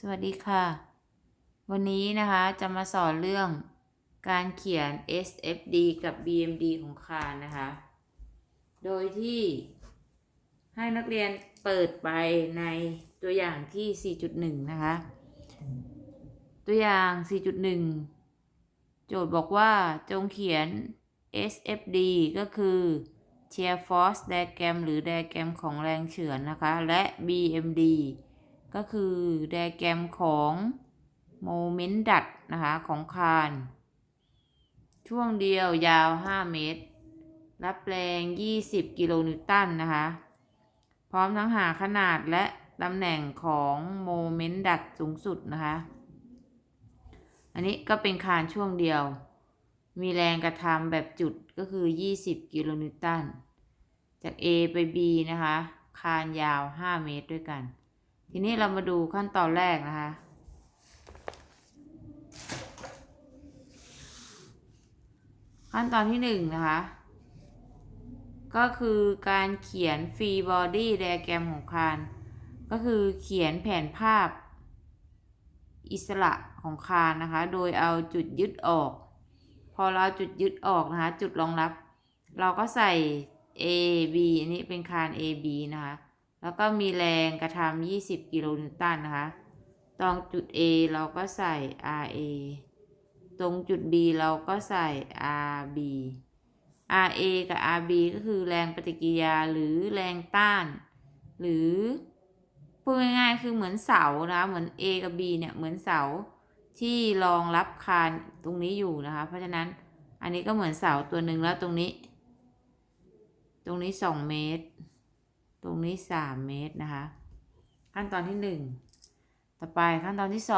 สวัสดีค่ะ วันนี้นะคะจะมาสอนเรื่องการเขียน SFD กับ BMD ของคานนะคะ โดยที่ให้นักเรียนเปิดไปในตัวอย่างที่ 4.1 นะคะ ตัวอย่าง 4.1 โจทย์บอกว่าจงเขียน SFD ก็คือ Shear Force Diagram หรือ Diagram ของแรงเฉือนนะคะ และ BMD ก็คือไดอะแกรมของโมเมนต์ดัดนะคะของคาน ช่วงเดียวยาว 5 เมตร รับแรง 20 กิโลนิวตันนะคะ พร้อมทั้งหาขนาดและตำแหน่งของโมเมนต์ดัดสูงสุดนะคะ อันนี้ก็เป็นคานช่วงเดียว มีแรงกระทำแบบจุดก็คือ 20 กิโลนิวตัน จาก A ไป B นะคะ คานยาว 5 เมตรด้วยกัน ทีนี้เรามาดูขั้นตอนแรกนะคะ ขั้นตอนที่หนึ่งนะคะ ก็คือการเขียนฟรีบอดี้ไดอะแกรมของคานก็คือเขียนแผนภาพอิสระของคานนะคะ โดยเอาจุดยึดออก พอเราจุดยึดออกนะคะ จุดรองรับ เราก็ใส่ A B อันนี้เป็นคาน A B นะคะ แล้วก็มีแรงกระทำ20 กิโลนิวตันนะคะ ตรงจุด A เราก็ใส่ RA ตรงจุด B เราก็ใส่ RB RA กับ RB ก็คือแรงปฏิกิริยาหรือแรงต้าน หรือพูดง่ายๆคือเหมือนเสานะคะเหมือน A กับ B เนี่ยเหมือนเสาที่รองรับคานตรงนี้อยู่นะคะ เพราะฉะนั้นอันนี้ก็เหมือนเสาตัวหนึ่งแล้วตรงนี้ ตรงนี้ 2 เมตร ตรงนี้ 3 เมตรนะคะ ขั้นตอนที่ 1 ต่อไปขั้นตอนที่ 2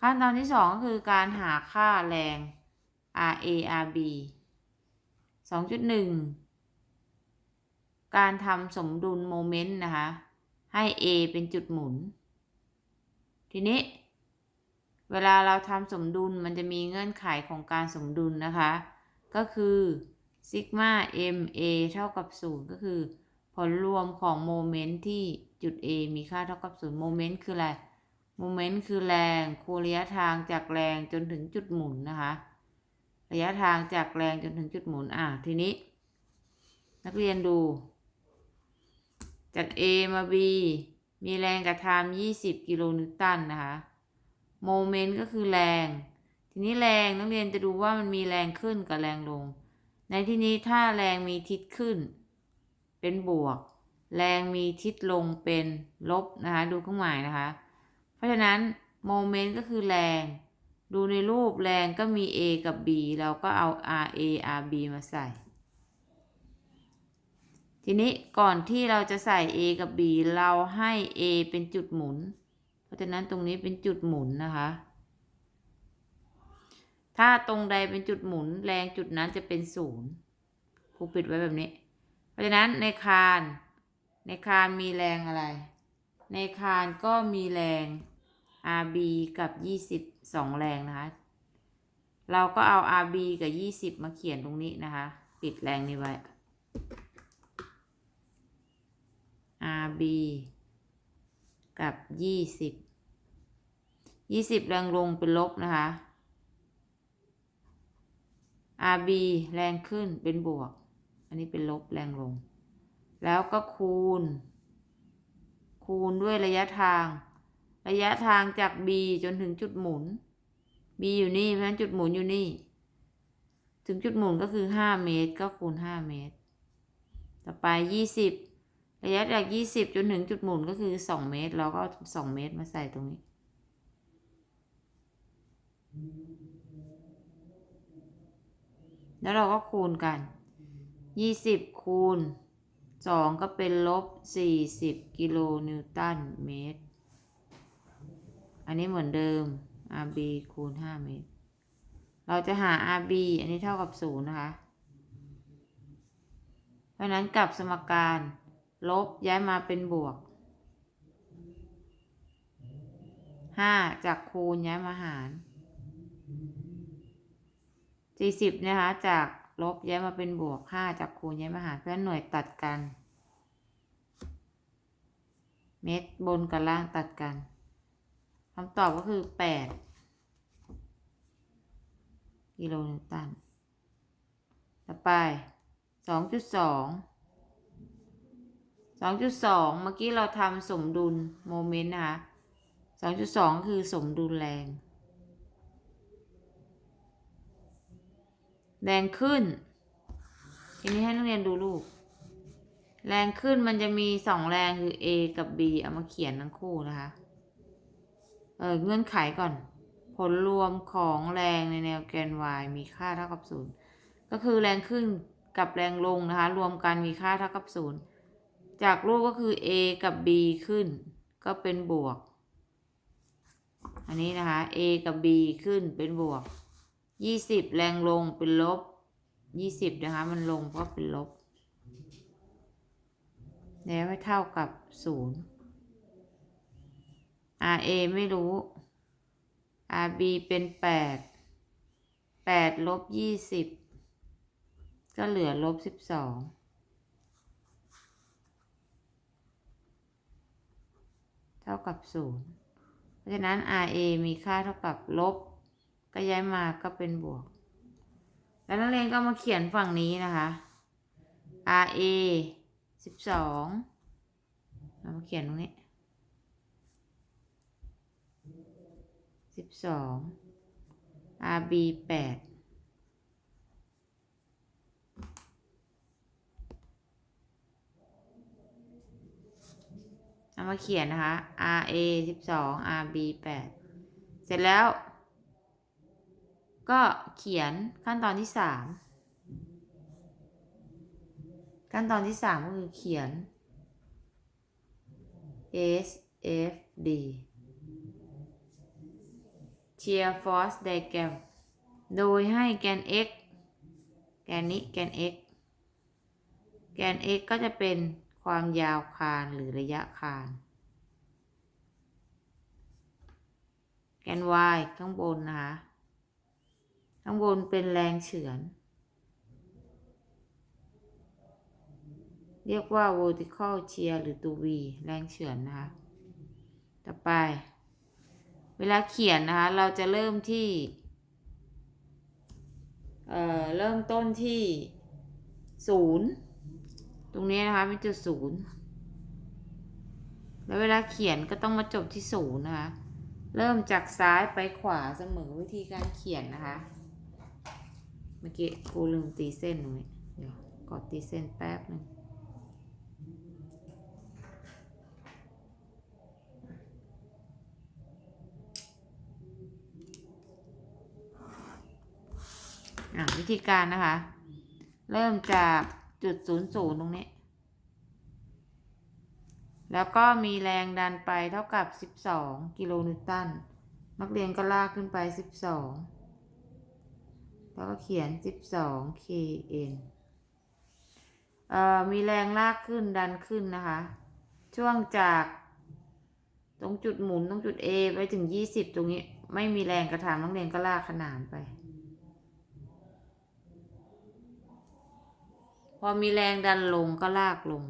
ขั้นตอนที่ 2 ก็คือการหาค่าแรง RA RB 2.1 การทำสมดุลโมเมนต์นะคะ ให้ A เป็นจุดหมุน ทีนี้ เวลาเราทำสมดุลมันจะมีเงื่อนไขของการสมดุลนะคะ ก็คือซิกมา ma เท่ากับ 0 ก็คือ ผลรวมของโมเมนต์ที่จุด A มีค่าเท่ากับ 0 โมเมนต์คืออะไร โมเมนต์คือแรงคูณระยะทางจากแรงจนถึงจุดหมุนนะคะ ระยะทางจากแรงจนถึงจุดหมุน อะ ทีนี้ นักเรียนดู จาก A มา B มีแรงกระทำ20 กิโลนิวตันนะคะ โมเมนต์ก็คือแรง นี้แรงนักเรียนจะดูว่ามันมีแรงขึ้นกับแรงลง ในที่นี้ถ้าแรงมีทิศขึ้น เป็นบวก แรงมีทิศลงเป็นลบนะคะดูเครื่องหมายนะคะ เพราะฉะนั้นโมเมนต์ก็คือแรง ดูในรูปแรงก็มี A กับ B เราก็เอา RA RB มาใส่ ทีนี้ก่อนที่เราจะใส่ A กับ B เราให้ A เป็นจุดหมุน เพราะฉะนั้นตรงนี้เป็นจุดหมุนนะคะ ถ้าตรงใดเป็นจุดหมุนแรงจุดนั้นจะเป็นศูนย์ครูปิดไว้แบบนี้ เพราะฉะนั้นในคาน ในคานมีแรงอะไร ในคานก็มีแรง RB กับ 20 2 แรงนะคะ เราก็เอา RB กับ 20 มาเขียนตรงนี้นะคะ ปิดแรงนี้ไว้ RB กับ 20 20 แรงลงเป็นลบนะคะ RB แรงขึ้นเป็นบวก อันนี้เป็นลบแรงลง แล้วก็คูณ คูณด้วยระยะทาง ระยะทางจาก B จนถึงจุดหมุน B อยู่นี่เพราะฉะนั้นจุดหมุนอยู่นี่ ถึงจุดหมุนก็คือ 5 เมตรก็คูณ 5 เมตร ต่อไป 20 ระยะจาก 20 จนถึงจุดหมุนก็คือ 2 เมตร เราก็เอา2เมตรมาใส่ตรงนี้ แล้วเราก็คูณกัน 20 คูณ 2 ก็เป็นลบ 40 กิโลนิวตันเมตร อันนี้เหมือนเดิม RB คูณ 5 เมตร เราจะหา RB อันนี้เท่ากับ 0 นะคะ เพราะนั้นกลับสมการลบย้ายมาเป็นบวก 5 จากคูณย้ายมาหาร 40นะคะจากลบย้ายมาเป็นบวก5จากคูณย้ายมาหารเพราะฉะนั้นหน่วยตัดกัน เม็ดบนกับล่างตัดกันคำตอบก็คือแปดกิโลนิวตัน ต่อไปสองจุดสองสองจุดสองเมื่อกี้เราทำสมดุลโมเมนต์นะคะสองจุดสองคือสมดุลแรง แรงขึ้น ทีนี้ให้นักเรียนดูลูกแรงขึ้นมันจะมีสองแรงคือ A กับ B เอามาเขียนทั้งคู่นะคะ เออเงื่อนไขก่อน ผลรวมของแรงในแนวแกน y มีค่าเท่ากับศูนย์ก็คือแรงขึ้นกับแรงลงนะคะ รวมกันมีค่าเท่ากับศูนย์จากรูปก็คือ A กับ B ขึ้น ก็เป็นบวก อันนี้นะคะ A กับ B ขึ้นเป็นบวก ยี่สิบแรงลงเป็นลบยี่สิบนะคะ มันลงเพราะเป็นลบ แล้วให้เท่ากับศูนย์ RA ไม่รู้ RB เป็นแปดแปดลบยี่สิบก็เหลือลบสิบสองเท่ากับศูนย์เพราะฉะนั้น RA มีค่าเท่ากับลบ ก็ย้ายมาก็เป็นบวก แล้วนักเรียนก็มาเขียนฝั่งนี้นะคะ RA สิบสองเรามาเขียนตรงนี้สิบสอง RB แปดเอามาเขียนนะคะ RA สิบสอง RB แปดเสร็จแล้ว ก็เขียนขั้นตอนที่สามขั้นตอนที่สามก็คือเขียน S F D shear force diagram โดยให้แกน x แกนนี้แกน x แกน x ก็จะเป็นความยาวคานหรือระยะคาน แกน y ข้างบนนะคะ ข้างบนเป็นแรงเฉือน เรียกว่า vertical shear หรือตัว V แรงเฉือนนะคะ ต่อไป เวลาเขียนนะคะ เราจะเริ่มที่ เอ่อ เริ่มต้นที่ศูนย์ตรงนี้นะคะเป็นจุดศูนย์แล้วเวลาเขียนก็ต้องมาจบที่ศูนย์นะคะ เริ่มจากซ้ายไปขวาเสมอวิธีการเขียนนะคะ เมื่อกี้ครูลืมตีเส้นตรงนี้เดี๋ยวกดตีเส้นแป๊บหนึ่งวิธีการนะคะ เริ่มจากจุดศูนย์ศูนย์ตรงนี้ แล้วก็มีแรงดันไปเท่ากับ 12 กิโลนิวตัน นักเรียนก็ลากขึ้นไป 12 แล้วก็เขียน 12 kN เอ่อมีแรงลากขึ้นดันขึ้นนะคะ ช่วงจากตรงจุดหมุนตรงจุด A ไปถึง 20 ตรงนี้ ไม่มีแรงกระทำนักเรียนก็ลากขนานไป พอมีแรงดันลงก็ลากลง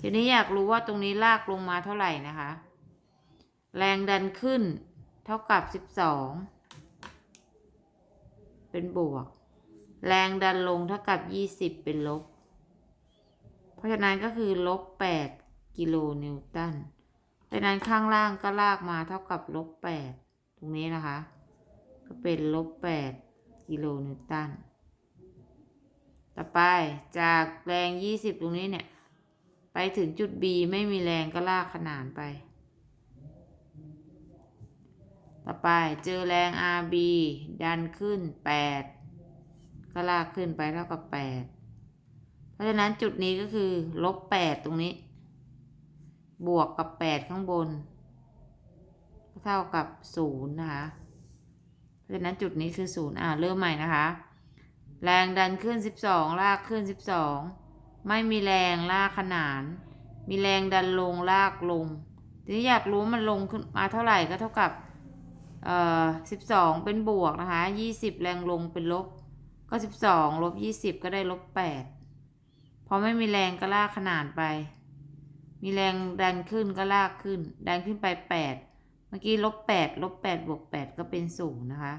ทีนี้อยากรู้ว่าตรงนี้ลากลงมาเท่าไหร่นะคะ แรงดันขึ้นเท่ากับสิบสอง เป็นบวก แรงดันลงเท่ากับยี่สิบเป็นลบ เพราะฉะนั้นก็คือลบแปดกิโลนิวตันดังนั้นข้างล่างก็ลากมาเท่ากับลบแปดตรงนี้นะคะ ก็เป็นลบแปดกิโลนิวตัน ต่อไปจากแรงยี่สิบตรงนี้เนี่ย ไปถึงจุด B ไม่มีแรงก็ลากขนานไป ต่อไปเจอแรง RB ดันขึ้น 8 ก็ลากขึ้นไปเท่ากับ 8 เพราะฉะนั้นจุดนี้ก็คือ ลบ 8 ตรงนี้ บวกกับ 8 ข้างบนก็เท่ากับ 0 นะคะ เพราะฉะนั้นจุดนี้คือ 0 อ่าเริ่มใหม่นะคะ แรงดันขึ้น 12 ลากขึ้น 12 ไม่มีแรงลากขนาน มีแรงดันลงลากลง ทีนี้อยากรู้มันลงขึ้นมาเท่าไหร่ก็เท่ากับ เอ่อ12เป็นบวกนะคะ20แรงลงเป็นลบ ก็12ลบ20ก็ได้ลบ8พอไม่มีแรงก็ลากขนานไป มีแรงดันขึ้นก็ลากขึ้น ดันขึ้นไปแปดเมื่อกี้ลบแปดลบแปดบวกแปดก็เป็นศูนย์นะคะ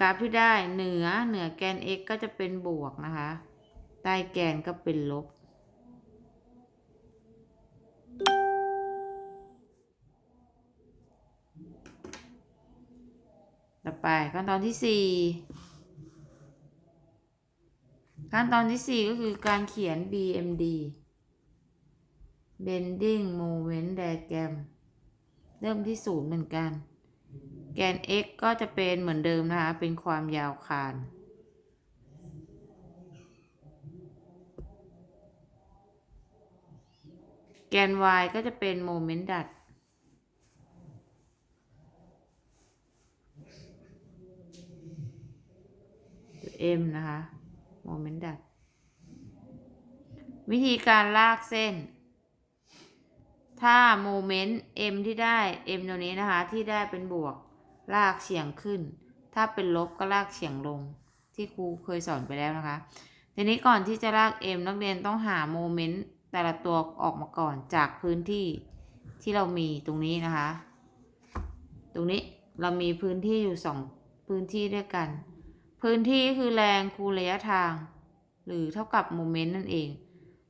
กราฟที่ได้เหนือเหนือแกน x ก็จะเป็นบวกนะคะ ใต้แกนก็เป็นลบ ไปขั้นตอนที่สี่ขั้นตอนที่สี่ก็คือการเขียน BMD Bending Moment Diagram เริ่มที่ศูนย์เหมือนกัน แกน x ก็จะเป็นเหมือนเดิมนะคะ เป็นความยาวคาน แกน y ก็จะเป็นโมเมนต์ดัด M นะคะโมเมนต์ดัดวิธีการลากเส้น ถ้าโมเมนต์ M ที่ได้ M ตัวนี้นะคะ ที่ได้เป็นบวกลากเฉียงขึ้น ถ้าเป็นลบก็ลากเฉียงลง ที่ครูเคยสอนไปแล้วนะคะ ทีนี้ก่อนที่จะลาก M นักเรียนต้องหาโมเมนต์แต่ละตัวออกมาก่อนจากพื้นที่ที่เรามีตรงนี้นะคะ ตรงนี้เรามีพื้นที่อยู่สองพื้นที่ด้วยกัน พื้นที่คือแรงคูณระยะทาง หรือเท่ากับโมเมนต์นั่นเอง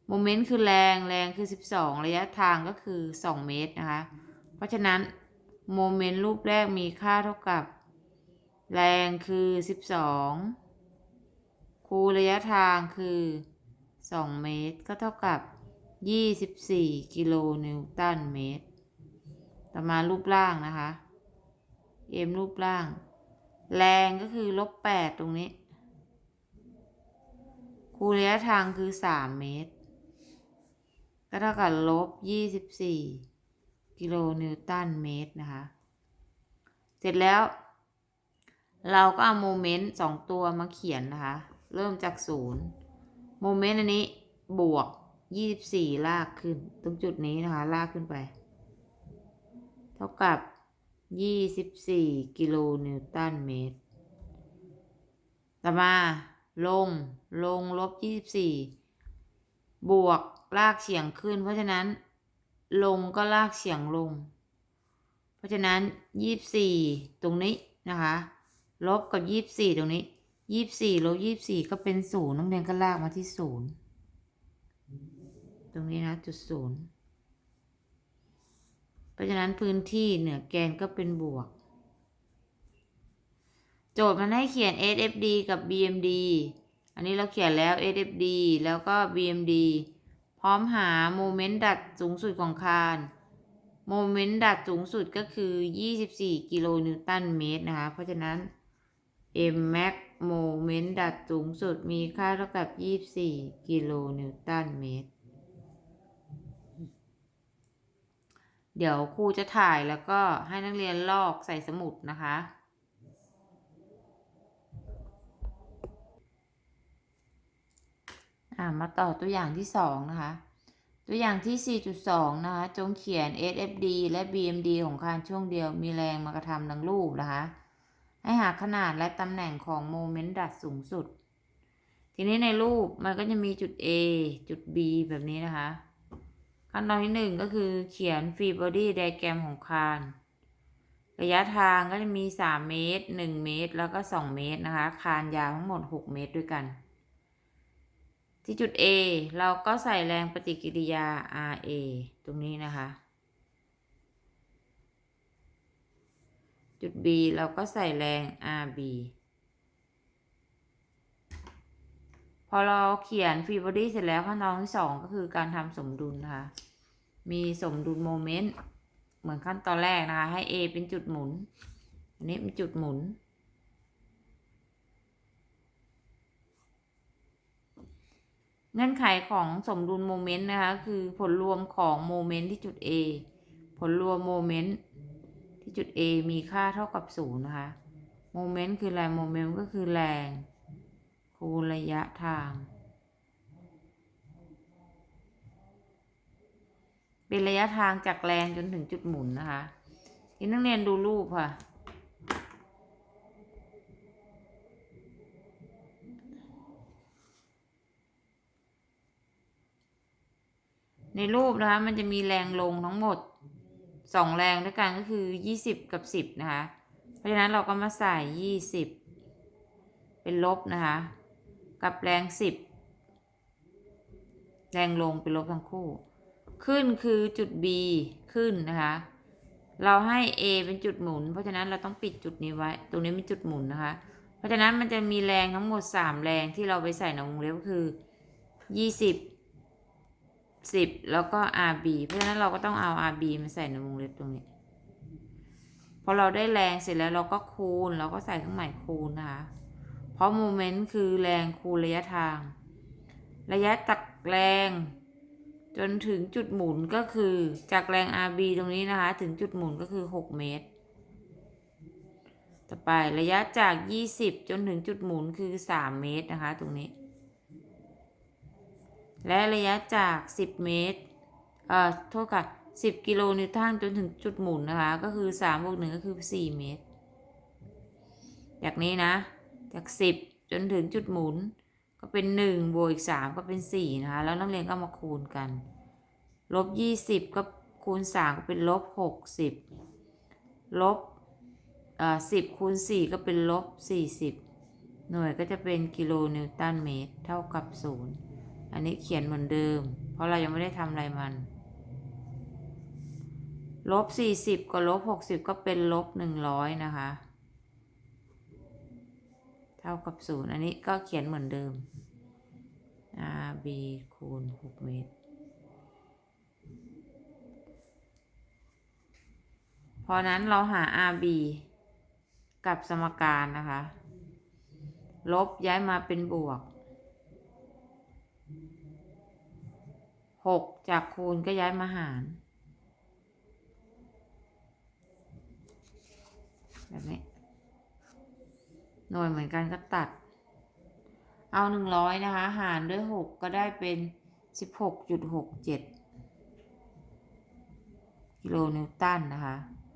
โมเมนต์คือแรงแรงคือ 12 ระยะทางก็คือ 2 เมตรนะคะ เพราะฉะนั้นโมเมนต์รูปแรกมีค่าเท่ากับ แรงคือ 12 คูณระยะทางคือ 2 เมตร ก็เท่ากับ 24 กิโลนิวตันเมตร ต่อมารูปร่างนะคะ เอ็มรูปร่าง แรงก็คือลบแปดตรงนี้ คูณระยะทางคือสามเมตร ก็เท่ากับลบยี่สิบสี่กิโลนิวตันเมตรนะคะ เสร็จแล้ว เราก็เอาโมเมนต์สองตัวมาเขียนนะคะ เริ่มจากศูนย์โมเมนต์อันนี้บวกยี่สิบสี่ลากขึ้น ตรงจุดนี้นะคะ ลากขึ้นไป เท่ากับ ยี่สิบสี่กิโลนิวตันเมตร ต่อมา ลง ลงลบยี่สิบสี่บวกลากเฉียงขึ้น เพราะฉะนั้น ลงก็ลากเฉียงลง เพราะฉะนั้นยี่สิบสี่ตรงนี้นะคะ ลบกับยี่สิบสี่ตรงนี้ยี่สิบสี่ลบยี่สิบสี่ก็เป็นศูนย์นักเรียนก็ลากมาที่ศูนย์ตรงนี้นะจุดศูนย์ เพราะฉะนั้นพื้นที่เหนือแกนก็เป็นบวก โจทย์มันให้เขียน SFD กับ BMD อันนี้เราเขียนแล้ว SFD แล้วก็ BMD พร้อมหาโมเมนต์ดัดสูงสุดของคานโมเมนต์ดัดสูงสุดก็คือ 24 กิโลนิวตันเมตรนะคะ เพราะฉะนั้น M max โมเมนต์ดัดสูงสุดมีค่าเท่ากับ 24 กิโลนิวตันเมตร เดี๋ยวครูจะถ่ายแล้วก็ให้นักเรียนลอกใส่สมุดนะคะอ่ามาต่อตัวอย่างที่สองนะคะ ตัวอย่างที่ 4.2 นะคะ จงเขียน SFD และ BMD ของคานช่วงเดียวมีแรงมากระทำดังรูปนะคะ ให้หาขนาดและตำแหน่งของโมเมนต์ดัดสูงสุด ทีนี้ในรูปมันก็จะมีจุด A จุด B แบบนี้นะคะ ขั้นตอนที่หนึ่งก็คือเขียนฟรีบอดี้ไดแกรมของคาน ระยะทางก็จะมี 3 เมตร 1 เมตร แล้วก็ 2 เมตรนะคะ คานยาวทั้งหมด 6 เมตรด้วยกัน ที่จุด A เราก็ใส่แรงปฏิกิริยา RA ตรงนี้นะคะ จุด B เราก็ใส่แรง RB พ อเราเขียนฟรีบอดี้เสร็จแล้วขั้นตอนที่สองก็คือการทำสมดุลนะคะ มีสมดุลโมเมนต์เหมือนขั้นตอนแรกนะคะ ให้ A เป็นจุดหมุน อันนี้เป็นจุดหมุน เงื่อนไขของสมดุลโมเมนต์นะคะ คือผลรวมของโมเมนต์ที่จุด A ผลรวมโมเมนต์ที่จุด A มีค่าเท่ากับศูนย์นะคะ โมเมนต์คือแรง โมเมนต์ก็คือแรงูระยะทาง เป็นระยะทางจากแรงจนถึงจุดหมุนนะคะที่นักเรียนดูรูปค่ะ ในรูปนะคะมันจะมีแรงลงทั้งหมดสองแรงด้วยกันก็คือยี่สิบกับสิบนะคะ เพราะฉะนั้นเราก็มาใส่ยี่สิบเป็นลบนะคะ กับแรงสิบแรงลงเป็นลบทั้งคู่ ขึ้นคือจุด B ขึ้นนะคะ เราให้ A เป็นจุดหมุน เพราะฉะนั้นเราต้องปิดจุดนี้ไว้ ตรงนี้เป็นจุดหมุนนะคะ เพราะฉะนั้นมันจะมีแรงทั้งหมดสามแรงที่เราไปใส่ในวงเล็บคือยี่สิบสิบแล้วก็ RB เพราะฉะนั้นเราก็ต้องเอา RB มาใส่ในวงเล็บตรงนี้ พอเราได้แรงเสร็จแล้วเราก็คูณ เราก็ใส่เครื่องหมายคูณนะคะ เพราะโมเมนต์คือแรงคูณระยะทาง ระยะจากแรง จนถึงจุดหมุนก็คือจากแรง RB ตรงนี้นะคะ ถึงจุดหมุนก็คือ 6 เมตร ต่อไประยะจาก 20 จนถึงจุดหมุนคือ 3 เมตรนะคะ ตรงนี้ และระยะจาก 10 เมตร เอ่อ โทษค่ะ10 กิโลนิวตันจนถึงจุดหมุนนะคะ ก็คือ3บวก1ก็คือ 4 เมตรจากนี้นะ จาก10จนถึงจุดหมุน ก็เป็น1บวกอีก3ก็เป็น4นะคะ แล้วนักเรียนก็มาคูณกัน ลบ20ก็คูณ3ก็เป็นลบ60ลบเอ่อ10คูณ4ก็เป็นลบ40หน่วยก็จะเป็นกิโลนิวตันเมตรเท่ากับ0อันนี้เขียนเหมือนเดิม เพราะเรายังไม่ได้ทำอะไรมันลบ40กับลบ60 ก็เป็นลบ100 นะคะ เท่ากับ0อันนี้ก็เขียนเหมือนเดิม RB คูณ6เมตรพราะนั้นเราหา RB กับสมการนะคะ ลบย้ายมาเป็นบวก 6 จากคูณก็ย้ายมาหาร แบบนี้ หน่วยเหมือนกันก็ตัด เอาหนึ่งร้อยนะคะ หารด้วยหกก็ได้เป็นสิบหกจุดหกเจ็ดกิโลนิวตันนะคะ